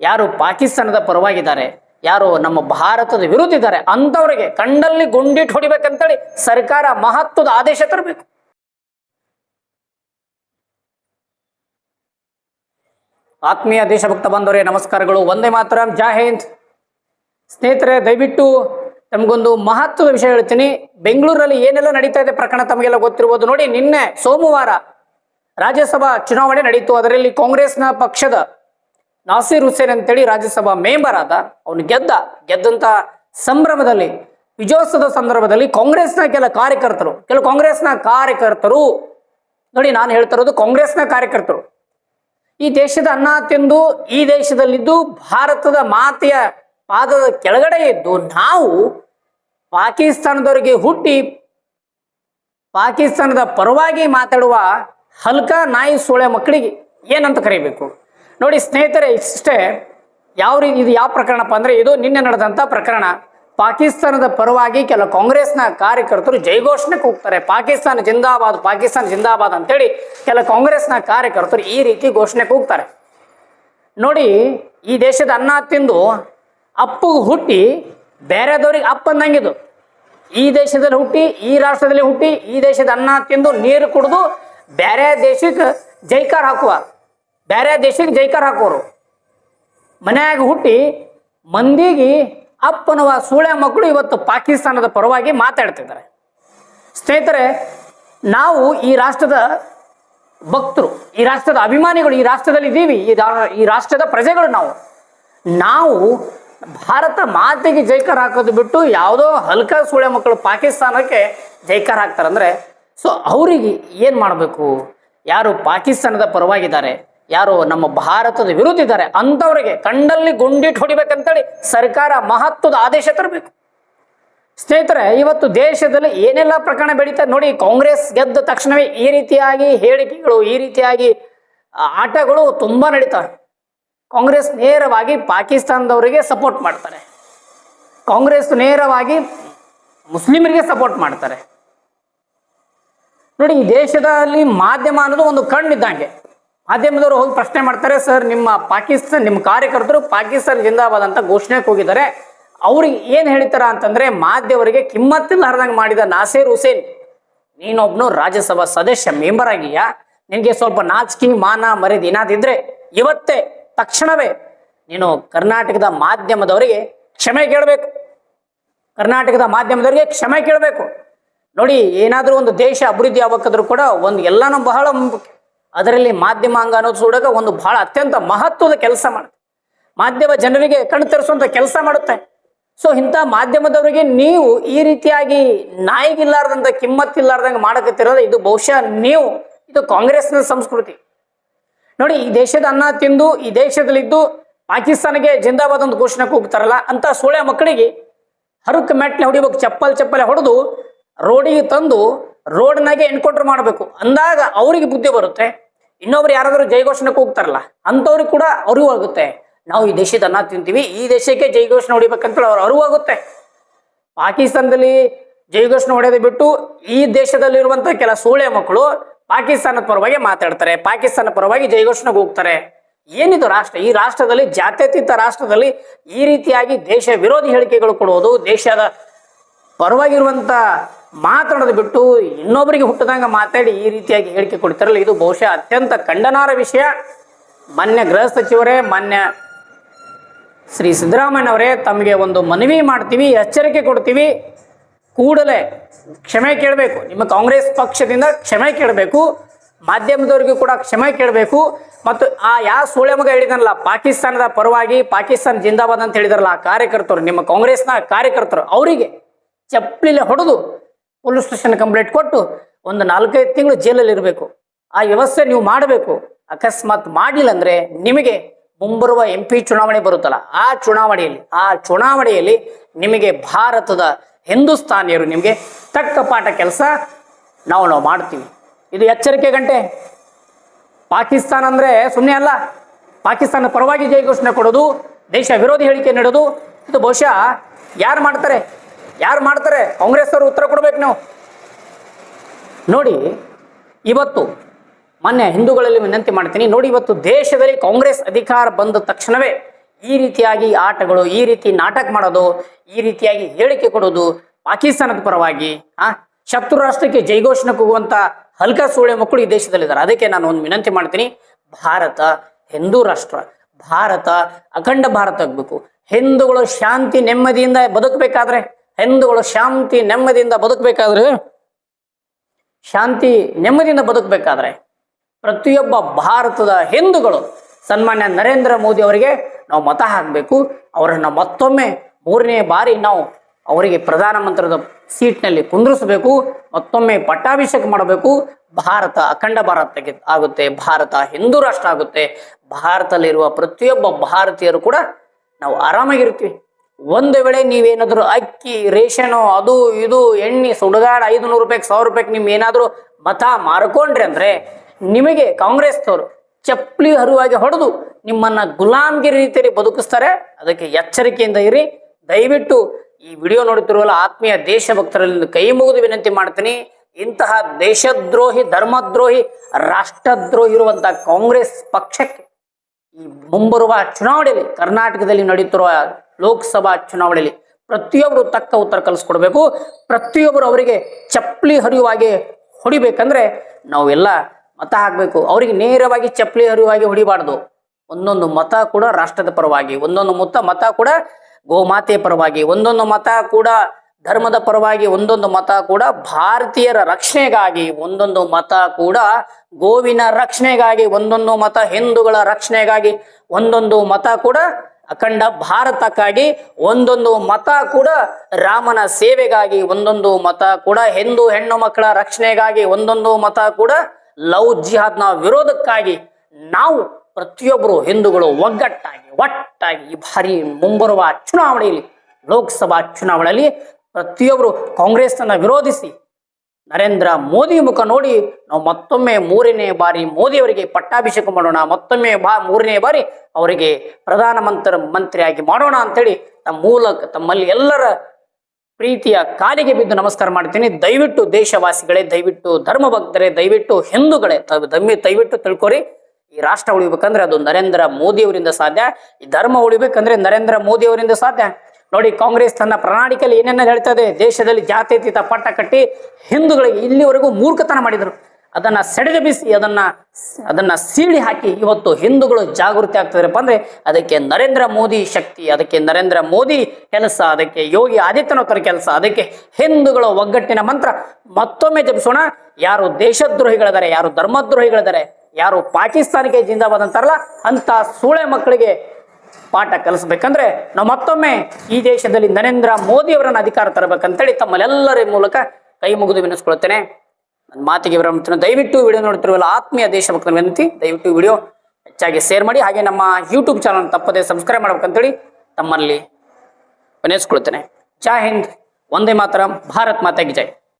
ಯಾರು ಪಾಕಿಸ್ತಾನದ ಪರವಾಗಿದ್ದಾರೆ, ಯಾರು ನಮ್ಮ ಭಾರತದ ವಿರುದ್ಧ ಇದ್ದಾರೆ ಅಂಥವರಿಗೆ ಕಂಡಲ್ಲಿ ಗುಂಡಿಟ್ಟು ಹೊಡಿಬೇಕಂತೇಳಿ ಸರ್ಕಾರ ಮಹತ್ವದ ಆದೇಶ ತರಬೇಕು. ಆತ್ಮೀಯ ದೇಶಭಕ್ತ ಬಂದವರೇ ನಮಸ್ಕಾರಗಳು. ಒಂದೇ ಮಾತ್ರ. ಜೈ ಹಿಂದ್. ಸ್ನೇಹಿತರೆ, ದಯವಿಟ್ಟು ತಮಗೊಂದು ಮಹತ್ವದ ವಿಷಯ ಹೇಳ್ತೀನಿ. ಬೆಂಗಳೂರಲ್ಲಿ ಏನೆಲ್ಲ ನಡೀತಾ ಇದೆ ಪ್ರಕರಣ ತಮಗೆಲ್ಲ ಗೊತ್ತಿರ್ಬೋದು. ನೋಡಿ, ನಿನ್ನೆ ಸೋಮವಾರ ರಾಜ್ಯಸಭಾ ಚುನಾವಣೆ ನಡೀತು. ಅದರಲ್ಲಿ ಕಾಂಗ್ರೆಸ್ನ ಪಕ್ಷದ ನಾಸೀರ್ ಹುಸೇನ್ ಅಂತೇಳಿ ರಾಜ್ಯಸಭಾ ಮೆಂಬರ್ ಆದ, ಅವನು ಗೆದ್ದ, ಗೆದ್ದಂತ ಸಂಭ್ರಮದಲ್ಲಿ, ವಿಜಯೋತ್ಸವದ ಸಂದರ್ಭದಲ್ಲಿ ಕಾಂಗ್ರೆಸ್ನ ಕೆಲ ಕಾರ್ಯಕರ್ತರು ಕೆಲವು ಕಾಂಗ್ರೆಸ್ನ ಕಾರ್ಯಕರ್ತರು, ನೋಡಿ ನಾನು ಹೇಳ್ತಾ ಇರೋದು ಕಾಂಗ್ರೆಸ್ನ ಕಾರ್ಯಕರ್ತರು. ಈ ದೇಶದ ಅನ್ನ ತಿಂದು, ಈ ದೇಶದಲ್ಲಿದ್ದು ಭಾರತದ ಮಾತೆಯ ಪಾದದ ಕೆಳಗಡೆ ಇದ್ದು ನಾವು ಪಾಕಿಸ್ತಾನದವರಿಗೆ ಹುಟ್ಟಿ, ಪಾಕಿಸ್ತಾನದ ಪರವಾಗಿ ಮಾತಾಡುವ ಹಲ್ಕ ನಾಯಿ ಸೋಳೆ ಮಕ್ಕಳಿಗೆ ಏನಂತ ಕರಿಬೇಕು? ನೋಡಿ ಸ್ನೇಹಿತರೆ, ಇಷ್ಟೇ ಯಾವ ರೀತಿ ಇದು ಯಾವ ಪ್ರಕರಣಪ್ಪ ಅಂದರೆ ಇದು ನಿನ್ನೆ ನಡೆದಂಥ ಪ್ರಕರಣ. ಪಾಕಿಸ್ತಾನದ ಪರವಾಗಿ ಕೆಲ ಕಾಂಗ್ರೆಸ್ನ ಕಾರ್ಯಕರ್ತರು ಜೈಘೋಷಣೆ ಕೂಗ್ತಾರೆ ಪಾಕಿಸ್ತಾನ ಜಿಂದಾಬಾದ್ ಪಾಕಿಸ್ತಾನ ಜಿಂದಾಬಾದ್ ಅಂತೇಳಿ ಕೆಲ ಕಾಂಗ್ರೆಸ್ನ ಕಾರ್ಯಕರ್ತರು ಈ ರೀತಿ ಘೋಷಣೆ ಕೂಗ್ತಾರೆ ನೋಡಿ, ಈ ದೇಶದ ಅನ್ನ ತಿಂದು ಅಪ್ಪು ಹುಟ್ಟಿ ಬೇರೆದವ್ರಿಗೆ ಅಪ್ಪ ಅಂದಂಗಿದು. ಈ ದೇಶದಲ್ಲಿ ಹುಟ್ಟಿ, ಈ ರಾಷ್ಟ್ರದಲ್ಲಿ ಹುಟ್ಟಿ, ಈ ದೇಶದ ಅನ್ನ ತಿಂದು ನೀರು ಕುಡಿದು ಬೇರೆ ದೇಶಕ್ಕೆ ಜೈಕಾರ ಹಾಕುವ ಬೇರೆ ದೇಶಕ್ಕೆ ಜೈಕಾರ ಹಾಕೋರು. ಮನ್ಯಾಗ ಹುಟ್ಟಿ ಮಂದಿಗೆ ಅಪ್ಪನವ ಸೂಳೆ ಮಕ್ಕಳು ಇವತ್ತು ಪಾಕಿಸ್ತಾನದ ಪರವಾಗಿ ಮಾತಾಡ್ತಿದ್ದಾರೆ. ಸ್ನೇಹಿತರೆ, ನಾವು ಈ ರಾಷ್ಟ್ರದ ಭಕ್ತರು, ಈ ರಾಷ್ಟ್ರದ ಅಭಿಮಾನಿಗಳು, ಈ ರಾಷ್ಟ್ರದಲ್ಲಿ ಇದ್ದೀವಿ ಈ ರಾಷ್ಟ್ರದ ಪ್ರಜೆಗಳು ನಾವು. ನಾವು ಭಾರತ ಮಾತೆಗೆ ಜೈಕಾರ ಹಾಕೋದು ಬಿಟ್ಟು ಯಾವುದೋ ಹಲ್ಕ ಸೂಳೆ ಮಕ್ಕಳು ಪಾಕಿಸ್ತಾನಕ್ಕೆ ಜೈಕಾರ ಹಾಕ್ತಾರೆ ಅಂದರೆ ಸೊ ಅವರಿಗೆ ಏನು ಮಾಡಬೇಕು? ಯಾರು ಪಾಕಿಸ್ತಾನದ ಪರವಾಗಿದ್ದಾರೆ? ಯಾರು ನಮ್ಮ ಭಾರತದ ವಿರುದ್ಧ ಇದ್ದಾರೆ, ಅಂಥವ್ರಿಗೆ ಕಂಡಲ್ಲಿ ಗುಂಡಿಟ್ಟು ಹೊಡಿಬೇಕಂತೇಳಿ ಸರ್ಕಾರ ಮಹತ್ವದ ಆದೇಶ ತರಬೇಕು. ಸ್ನೇಹಿತರೆ, ಇವತ್ತು ದೇಶದಲ್ಲಿ ಏನೆಲ್ಲ ಪ್ರಕರಣ ಬೆಳೀತಾ ನೋಡಿ, ಕಾಂಗ್ರೆಸ್ ಗೆದ್ದ ತಕ್ಷಣವೇ ಈ ರೀತಿಯಾಗಿ ಹೇಳಿಕೆಗಳು, ಈ ರೀತಿಯಾಗಿ ಆಟಗಳು ತುಂಬಾ ನಡೀತವೆ. ಕಾಂಗ್ರೆಸ್ ನೇರವಾಗಿ ಪಾಕಿಸ್ತಾನದವರಿಗೆ ಸಪೋರ್ಟ್ ಮಾಡ್ತಾರೆ. ಕಾಂಗ್ರೆಸ್ ನೇರವಾಗಿ ಮುಸ್ಲಿಮರಿಗೆ ಸಪೋರ್ಟ್ ಮಾಡ್ತಾರೆ. ನೋಡಿ, ಈ ದೇಶದಲ್ಲಿ ಮಾಧ್ಯಮ ಅನ್ನೋದು ಒಂದು ಕಣ್ಣಿದ್ದಂಗೆ ಮಾಧ್ಯಮದವರು ಹೋಗಿ ಪ್ರಶ್ನೆ ಮಾಡ್ತಾರೆ, ಸರ್, ನಿಮ್ಮ ಪಾಕಿಸ್ತಾನ್, ನಿಮ್ಮ ಕಾರ್ಯಕರ್ತರು ಪಾಕಿಸ್ತಾನ ಜಿಂದಾಬಾದ್ ಅಂತ ಘೋಷಣೆಗೆ ಹೋಗಿದ್ದಾರೆ ಅವ್ರಿಗೆ ಏನು ಹೇಳ್ತಾರ ಅಂತಂದ್ರೆ ಮಾಧ್ಯಮರಿಗೆ ಕಿಮ್ಮತ್ತಿಲ್ಲಾರ್ದಂಗೆ ಮಾಡಿದ ನಾಸೀರ್ ಹುಸೇನ್. ನೀನೊಬ್ನು ರಾಜ್ಯಸಭಾ ಸದಸ್ಯ, ಮೆಂಬರ್ ಆಗಿಯಾ? ನಿನಗೆ ಸ್ವಲ್ಪ ನಾಚಿಕೆ, ಮಾನ, ಮರ್ಯಾದೆ ಏನಾದಿದ್ರೆ ಇವತ್ತೇ, ತಕ್ಷಣವೇ ನೀನು ಕರ್ನಾಟಕದ ಮಾಧ್ಯಮದವರಿಗೆ ಕ್ಷಮೆ ಕೇಳಬೇಕು. ಕರ್ನಾಟಕದ ಮಾಧ್ಯಮದವರಿಗೆ ಕ್ಷಮೆ ಕೇಳಬೇಕು. ನೋಡಿ, ಏನಾದರೂ ಒಂದು ದೇಶ ಅಭಿವೃದ್ಧಿ ಆಗ್ಬೇಕಾದ್ರೂ ಕೂಡ ಒಂದು ಎಲ್ಲನೂ ಬಹಳ ಅದರಲ್ಲಿ ಮಾಧ್ಯಮ ಅಂಗ ಅನ್ನೋದು ಸುಡಕ ಒಂದು ಬಹಳ ಅತ್ಯಂತ ಮಹತ್ವದ ಕೆಲಸ ಮಾಡುತ್ತೆ. ಮಾಧ್ಯಮ ಜನರಿಗೆ ಕಣ್ಣು ತರಿಸುವಂತ ಕೆಲಸ ಮಾಡುತ್ತೆ. ಸೊ ಇಂಥ ಮಾಧ್ಯಮದವರಿಗೆ ನೀವು ಈ ರೀತಿಯಾಗಿ ನಾಯಿಗಿಲ್ಲಾರ್ದಂತ ಕಿಮ್ಮತ್ತಿಲ್ಲಾರ್ದಂಗೆ ಮಾಡಕತ್ತಿರೋದು ಇದು ಬಹುಶಃ ನೀವು, ಇದು ಕಾಂಗ್ರೆಸ್ನ ಸಂಸ್ಕೃತಿ. ನೋಡಿ, ಈ ದೇಶದ ಅನ್ನ ತಿಂದು, ಈ ದೇಶದಲ್ಲಿದ್ದು ಪಾಕಿಸ್ತಾನಕ್ಕೆ ಜಿಂದಾಬಾದ್ ಒಂದು ಘೋಷಣೆ ಕೂಗ್ತಾರಲ್ಲ ಅಂತ ಸೋಳೆ ಮಕ್ಕಳಿಗೆ ಹರುಕ್ ಮೆಟ್ಲೆ ಹೊಡಿಬೇಕು, ಚಪ್ಪಲ್ ಚಪ್ಪಲೆ ಹೊಡೆದು ರೋಡಿಗೆ ತಂದು ರೋಡ್ನಾಗೆ ಎನ್ಕೌಂಟರ್ ಮಾಡಬೇಕು. ಅಂದಾಗ ಅವರಿಗೆ ಬುದ್ಧಿ ಬರುತ್ತೆ. ಇನ್ನೊಬ್ರು ಯಾರಾದರೂ ಜೈಘೋಷಣೆ ಕೂಗ್ತಾರಲ್ಲ ಅಂಥವ್ರಿಗೆ ಕೂಡ ಅರಿವು ಆಗುತ್ತೆ. ನಾವು ಈ ದೇಶದ ಅನ್ನ ತಿಂತೀವಿ, ಈ ದೇಶಕ್ಕೆ ಜೈಘೋಷಣೆ ಹೊಡಿಬೇಕಂತೇಳಿ ಅವ್ರು ಅರಿವು ಆಗುತ್ತೆ. ಪಾಕಿಸ್ತಾನದಲ್ಲಿ ಜೈಘೋಷಣೆ ಹೊಡೆದು ಬಿಟ್ಟು ಈ ದೇಶದಲ್ಲಿರುವಂತ ಕೆಲ ಸೂಳೆ ಮಕ್ಕಳು ಪಾಕಿಸ್ತಾನದ ಪರವಾಗಿ ಮಾತಾಡ್ತಾರೆ ಪಾಕಿಸ್ತಾನ ಪರವಾಗಿ ಜೈಘೋಷಣೆಗೆ ಹೋಗ್ತಾರೆ. ಏನಿದು ರಾಷ್ಟ್ರ? ಈ ರಾಷ್ಟ್ರದಲ್ಲಿ ಜಾತ್ಯತೀತ ರಾಷ್ಟ್ರದಲ್ಲಿ ಈ ರೀತಿಯಾಗಿ ದೇಶ ವಿರೋಧಿ ಹೇಳಿಕೆಗಳು ಕೊಡುವುದು, ದೇಶದ ಪರವಾಗಿರುವಂತ ಮಾತಾಡೋದು ಬಿಟ್ಟು ಇನ್ನೊಬ್ಬರಿಗೆ ಹುಟ್ಟದಂಗ ಮಾತಾಡಿ ಈ ರೀತಿಯಾಗಿ ಹೇಳಿಕೆ ಕೊಡ್ತಾರಲ್ಲ, ಇದು ಬಹುಶಃ ಅತ್ಯಂತ ಖಂಡನಾರ ವಿಷಯ. ಮಾನ್ಯ ಗೃಹ ಸಚಿವರೇ, ಮಾನ್ಯ ಶ್ರೀ ಸಿದ್ದರಾಮಯ್ಯನವರೇ, ತಮಗೆ ಒಂದು ಮನವಿ ಮಾಡ್ತೀವಿ, ಎಚ್ಚರಿಕೆ ಕೊಡ್ತೀವಿ. ಕೂಡಲೇ ಕ್ಷಮೆ ಕೇಳಬೇಕು. ನಿಮ್ಮ ಕಾಂಗ್ರೆಸ್ ಪಕ್ಷದಿಂದ ಕ್ಷಮೆ ಕೇಳಬೇಕು. ಮಾಧ್ಯಮದವರಿಗೂ ಕೂಡ ಕ್ಷಮೆ ಕೇಳಬೇಕು. ಮತ್ತು ಆ ಯಾವ ಸೂಳೆ ಮಗ ಹೇಳಿದನಲ್ಲ, ಪಾಕಿಸ್ತಾನದ ಪರವಾಗಿ, ಪಾಕಿಸ್ತಾನ ಜಿಂದಾಬಾದ್ ಅಂತ ಹೇಳಿದಾರಲ್ಲ ಆ ಕಾರ್ಯಕರ್ತರು, ನಿಮ್ಮ ಕಾಂಗ್ರೆಸ್ನ ಕಾರ್ಯಕರ್ತರು, ಅವರಿಗೆ ಚಪ್ಪಲಿಲೆ ಹೊಡೆದು ಪೊಲೀಸ್ ಸ್ಟೇಷನ್ ಕಂಪ್ಲೇಂಟ್ ಕೊಟ್ಟು ಒಂದು ನಾಲ್ಕೈದು ತಿಂಗಳು ಜೈಲಲ್ಲಿ ಇರಬೇಕು. ಆ ವ್ಯವಸ್ಥೆ ನೀವು ಮಾಡಬೇಕು. ಅಕಸ್ಮಾತ್ ಮಾಡಿಲ್ಲ ಅಂದ್ರೆ ನಿಮಗೆ ಮುಂಬರುವ ಎಂ ಪಿ ಚುನಾವಣೆ ಬರುತ್ತಲ್ಲ, ಆ ಚುನಾವಣೆಯಲ್ಲಿ ಆ ಚುನಾವಣೆಯಲ್ಲಿ ನಿಮಗೆ ಭಾರತದ ಹಿಂದೂಸ್ತಾನಿಯರು ನಿಮಗೆ ತಕ್ಕ ಪಾಠ ಕೆಲಸ ನಾವು ನಾವು ಮಾಡ್ತೀವಿ. ಇದು ಎಚ್ಚರಿಕೆ ಗಂಟೆ. ಪಾಕಿಸ್ತಾನ ಅಂದ್ರೆ ಸುಮ್ಮನೆ ಅಲ್ಲ. ಪಾಕಿಸ್ತಾನ ಪರವಾಗಿ ಜಯ ಘೋಷಣೆ ಕೊಡೋದು, ದೇಶ ವಿರೋಧಿ ಹೇಳಿಕೆ ನೀಡೋದು, ಇದು ಬಹುಶಃ ಯಾರು ಮಾಡ್ತಾರೆ? ಯಾರು ಮಾಡ್ತಾರೆ? ಕಾಂಗ್ರೆಸ್ ಅವರು ಉತ್ತರ ಕೊಡ್ಬೇಕು ನಾವು. ನೋಡಿ, ಇವತ್ತು ಮೊನ್ನೆ ಹಿಂದೂಗಳಲ್ಲಿ ವಿನಂತಿ ಮಾಡ್ತೀನಿ. ನೋಡಿ, ಇವತ್ತು ದೇಶದಲ್ಲಿ ಕಾಂಗ್ರೆಸ್ ಅಧಿಕಾರ ಬಂದ ತಕ್ಷಣವೇ ಈ ರೀತಿಯಾಗಿ ಆಟಗಳು, ಈ ರೀತಿ ನಾಟಕ ಮಾಡೋದು, ಈ ರೀತಿಯಾಗಿ ಹೇಳಿಕೆ ಕೊಡೋದು ಪಾಕಿಸ್ತಾನದ ಪರವಾಗಿ, ಆ, ಶತ್ರು ರಾಷ್ಟ್ರಕ್ಕೆ ಜೈಘೋಷಣೆ ಕೂಗುವಂತ ಹಲ್ಕ ಸೂಳೆ ಮಕ್ಕಳು ಈ ದೇಶದಲ್ಲಿದ್ದಾರೆ. ಅದಕ್ಕೆ ನಾನು ಒಂದು ವಿನಂತಿ ಮಾಡ್ತೀನಿ. ಭಾರತ ಹಿಂದೂ ರಾಷ್ಟ್ರ, ಭಾರತ ಅಖಂಡ ಭಾರತ ಆಗ್ಬೇಕು. ಹಿಂದೂಗಳು ಶಾಂತಿ ನೆಮ್ಮದಿಯಿಂದ ಬದುಕಬೇಕಾದ್ರೆ ಹಿಂದೂಗಳು ಶಾಂತಿ ನೆಮ್ಮದಿಯಿಂದ ಬದುಕಬೇಕಾದ್ರೆ, ಶಾಂತಿ ನೆಮ್ಮದಿಯಿಂದ ಬದುಕಬೇಕಾದ್ರೆ ಪ್ರತಿಯೊಬ್ಬ ಭಾರತದ ಹಿಂದೂಗಳು ಸನ್ಮಾನ್ಯ ನರೇಂದ್ರ ಮೋದಿ ಅವರಿಗೆ ನಾವು ಮತ ಹಾಕಬೇಕು. ಅವರನ್ನು ಮತ್ತೊಮ್ಮೆ ಮೂರನೇ ಬಾರಿ ನಾವು ಅವರಿಗೆ ಪ್ರಧಾನಮಂತ್ರದ ಸೀಟ್ನಲ್ಲಿ ಕುಂದ್ರಿಸಬೇಕು. ಮತ್ತೊಮ್ಮೆ ಪಟ್ಟಾಭಿಷೇಕ ಮಾಡಬೇಕು. ಭಾರತ ಅಖಂಡ ಭಾರತ ಆಗುತ್ತೆ. ಭಾರತ ಹಿಂದೂ ರಾಷ್ಟ್ರ ಆಗುತ್ತೆ. ಭಾರತದಲ್ಲಿರುವ ಪ್ರತಿಯೊಬ್ಬ ಭಾರತೀಯರು ಕೂಡ ನಾವು ಆರಾಮಾಗಿರ್ತೀವಿ. ಒಂದು ವೇಳೆ ನೀವೇನಾದರೂ ಅಕ್ಕಿ, ರೇಷನು, ಅದು, ಇದು, ಎಣ್ಣೆ, ಸುಡುಗಾಡ ಐದು ನೂರು ರೂಪಾಯಿಗೆ ಸಾವಿರ ರೂಪಾಯಿಗೆ ನಿಮ್ಗೆ ಏನಾದರೂ ಮತ ಮಾರ್ಕೊಂಡ್ರಿ ಅಂದ್ರೆ ನಿಮಗೆ ಕಾಂಗ್ರೆಸ್ನವರು ಚಪ್ಪಲಿ ಹರಿವಾಗಿ ಹೊಡೆದು ನಿಮ್ಮನ್ನ ಗುಲಾಮ್ಗಿರಿ ರೀತಿಯಲ್ಲಿ ಬದುಕಿಸ್ತಾರೆ. ಅದಕ್ಕೆ ಎಚ್ಚರಿಕೆಯಿಂದ ಇರಿ. ದಯವಿಟ್ಟು ಈ ವಿಡಿಯೋ ನೋಡುತ್ತಿರುವಲ್ಲ ಆತ್ಮೀಯ ದೇಶಭಕ್ತರಲ್ಲಿ ಕೈ ಮುಗಿದು ವಿನಂತಿ ಮಾಡ್ತೀನಿ. ಇಂತಹ ದೇಶದ್ರೋಹಿ, ಧರ್ಮದ್ರೋಹಿ, ರಾಷ್ಟ್ರದ್ರೋಹಿ ಇರುವಂತಹ ಕಾಂಗ್ರೆಸ್ ಪಕ್ಷಕ್ಕೆ ಈ ಮುಂಬರುವ ಚುನಾವಣೆಯಲ್ಲಿ ಕರ್ನಾಟಕದಲ್ಲಿ ನಡೆಯುತ್ತಿರುವ ಲೋಕಸಭಾ ಚುನಾವಣೆಯಲ್ಲಿ ಪ್ರತಿಯೊಬ್ಬರು ತಕ್ಕ ಉತ್ತರ ಕಲಿಸ್ಕೊಡ್ಬೇಕು. ಪ್ರತಿಯೊಬ್ಬರು ಅವರಿಗೆ ಚಪ್ಪಲಿ ಹರಿಯುವಾಗೆ ಹೊಡಿಬೇಕಂದ್ರೆ ನಾವೆಲ್ಲ ಮತ ಹಾಕಬೇಕು. ಅವರಿಗೆ ನೇರವಾಗಿ ಚಪ್ಪಲಿ ಹರಿಯುವಾಗೆ ಹೊಡಿಬಾರ್ದು. ಒಂದೊಂದು ಮತ ಕೂಡ ರಾಷ್ಟ್ರದ ಪರವಾಗಿ, ಒಂದೊಂದು ಮತ ಮತ ಕೂಡ ಗೋಮಾತೆ ಪರವಾಗಿ, ಒಂದೊಂದು ಮತ ಕೂಡ ಧರ್ಮದ ಪರವಾಗಿ, ಒಂದೊಂದು ಮತ ಕೂಡ ಭಾರತೀಯರ ರಕ್ಷಣೆಗಾಗಿ, ಒಂದೊಂದು ಮತ ಕೂಡ ಗೋವಿನ ರಕ್ಷಣೆಗಾಗಿ, ಒಂದೊಂದು ಮತ ಹಿಂದೂಗಳ ರಕ್ಷಣೆಗಾಗಿ, ಒಂದೊಂದು ಮತ ಕೂಡ ಅಖಂಡ ಭಾರತಕ್ಕಾಗಿ ಒಂದೊಂದು ಮತ ಕೂಡ ರಾಮನ ಸೇವೆಗಾಗಿ ಒಂದೊಂದು ಮತ ಕೂಡ, ಹಿಂದೂ ಹೆಣ್ಣು ಮಕ್ಕಳ ರಕ್ಷಣೆಗಾಗಿ ಒಂದೊಂದು ಮತ ಕೂಡ ಲವ್ ಜಿಹಾದ್ನ ವಿರೋಧಕ್ಕಾಗಿ ನಾವು ಪ್ರತಿಯೊಬ್ಬರು ಹಿಂದೂಗಳು ಒಗ್ಗಟ್ಟಾಗಿ, ಒಟ್ಟಾಗಿ ಈ ಬಾರಿ ಮುಂಬರುವ ಚುನಾವಣೆಯಲ್ಲಿ, ಲೋಕಸಭಾ ಚುನಾವಣೆಯಲ್ಲಿ ಪ್ರತಿಯೊಬ್ಬರು ಕಾಂಗ್ರೆಸ್ನ ವಿರೋಧಿಸಿ ನರೇಂದ್ರ ಮೋದಿ ಮುಖ ನೋಡಿ ನಾವು ಮತ್ತೊಮ್ಮೆ ಮೂರನೇ ಬಾರಿ ಮೋದಿಯವರಿಗೆ ಪಟ್ಟಾಭಿಷೇಕ ಮಾಡೋಣ, ಮತ್ತೊಮ್ಮೆ ಬಾ ಮೂರನೇ ಬಾರಿ ಅವರಿಗೆ ಪ್ರಧಾನಮಂತ್ರಿ ಮಂತ್ರಿಯಾಗಿ ಮಾಡೋಣ ಅಂತೇಳಿ ತಮ್ಮ ಮೂಲಕ ತಮ್ಮಲ್ಲಿ ಎಲ್ಲರ ಪ್ರೀತಿಯ ಕಾಲಿಗೆ ಬಿದ್ದು ನಮಸ್ಕಾರ ಮಾಡ್ತೀನಿ. ದಯವಿಟ್ಟು ದೇಶವಾಸಿಗಳೇ, ದಯವಿಟ್ಟು ಧರ್ಮ ಭಕ್ತರೇ ದಯವಿಟ್ಟು ಹಿಂದೂಗಳೇ ತಮ್ಮ ದಯವಿಟ್ಟು ತಿಳ್ಕೊರಿ. ಈ ರಾಷ್ಟ್ರ ಉಳಿಬೇಕಂದ್ರೆ ಅದು ನರೇಂದ್ರ ಮೋದಿಯವರಿಂದ ಸಾಧ್ಯ, ಈ ಧರ್ಮ ಉಳಿಬೇಕಂದ್ರೆ ನರೇಂದ್ರ ಮೋದಿಯವರಿಂದ ಸಾಧ್ಯ. ನೋಡಿ, ಕಾಂಗ್ರೆಸ್ ತನ್ನ ಪ್ರಣಾಳಿಕೆಯಲ್ಲಿ ಏನೇನ ಹೇಳ್ತದೆ? ದೇಶದಲ್ಲಿ ಜಾತ್ಯತೀತ ಪಟ್ಟ ಕಟ್ಟಿ ಹಿಂದೂಗಳಿಗೆ ಇಲ್ಲಿವರೆಗೂ ಮೂರ್ಖತನ ಮಾಡಿದರು. ಅದನ್ನ ಸೆಡೆದಬಿಸಿ, ಅದನ್ನ ಅದನ್ನ ಸೀಳಿ ಹಾಕಿ ಇವತ್ತು ಹಿಂದೂಗಳು ಜಾಗೃತಿ ಆಗ್ತದಪ್ಪ ಅಂದ್ರೆ ಅದಕ್ಕೆ ನರೇಂದ್ರ ಮೋದಿ ಶಕ್ತಿ, ಅದಕ್ಕೆ ನರೇಂದ್ರ ಮೋದಿ ಕೆಲಸ, ಅದಕ್ಕೆ ಯೋಗಿ ಆದಿತ್ಯನಾಥರ ಕೆಲಸ, ಅದಕ್ಕೆ ಹಿಂದೂಗಳ ಒಗ್ಗಟ್ಟಿನ ಮಂತ್ರ. ಮತ್ತೊಮ್ಮೆ ಜಪಿಸೋಣ. ಯಾರು ದೇಶದ್ರೋಹಿಗಳಿದ್ದಾರೆ ಯಾರು ಧರ್ಮದ್ರೋಹಿಗಳಿದ್ದಾರೆ ಯಾರು ಪಾಕಿಸ್ತಾನಕ್ಕೆ ಜಿಂದಾಬಾದ್ ಅಂತಾರಲ್ಲ ಅಂತ ಸೂಳೆ ಮಕ್ಕಳಿಗೆ ಪಾಠ ಕಲಿಸ್ಬೇಕಂದ್ರೆ ನಾವು ಮತ್ತೊಮ್ಮೆ ಈ ದೇಶದಲ್ಲಿ ನರೇಂದ್ರ ಮೋದಿ ಅವರನ್ನ ಅಧಿಕಾರ ತರಬೇಕಂತೇಳಿ ತಮ್ಮಲ್ಲೆಲ್ಲರ ಮೂಲಕ ಕೈ ಮುಗಿದು ವಿನಿಸ್ಕೊಳ್ತೇನೆ ನನ್ನ ಮಾತಿಗೆ ವಿರಾಮ ದಯವಿಟ್ಟು ವಿಡಿಯೋ ನೋಡ್ತಿರುವಲ್ಲ ಆತ್ಮೀಯ ದೇಶಭಕ್ತರ ವಿನಂತಿ. ದಯವಿಟ್ಟು ವಿಡಿಯೋ ಹೆಚ್ಚಾಗಿ ಶೇರ್ ಮಾಡಿ. ಹಾಗೆ ನಮ್ಮ ಯೂಟ್ಯೂಬ್ ಚಾನಲ್ ತಪ್ಪದೆ ಸಬ್ಸ್ಕ್ರೈಬ್ ಮಾಡ್ಬೇಕಂತೇಳಿ ತಮ್ಮಲ್ಲಿ ವಿನಯಿಸ್ಕೊಳ್ತೇನೆ ಜೈ ಹಿಂದ್. ಒಂದೇ ಮಾತ್ರ. ಭಾರತ್ ಮಾತಾಗಿ ಜೈ.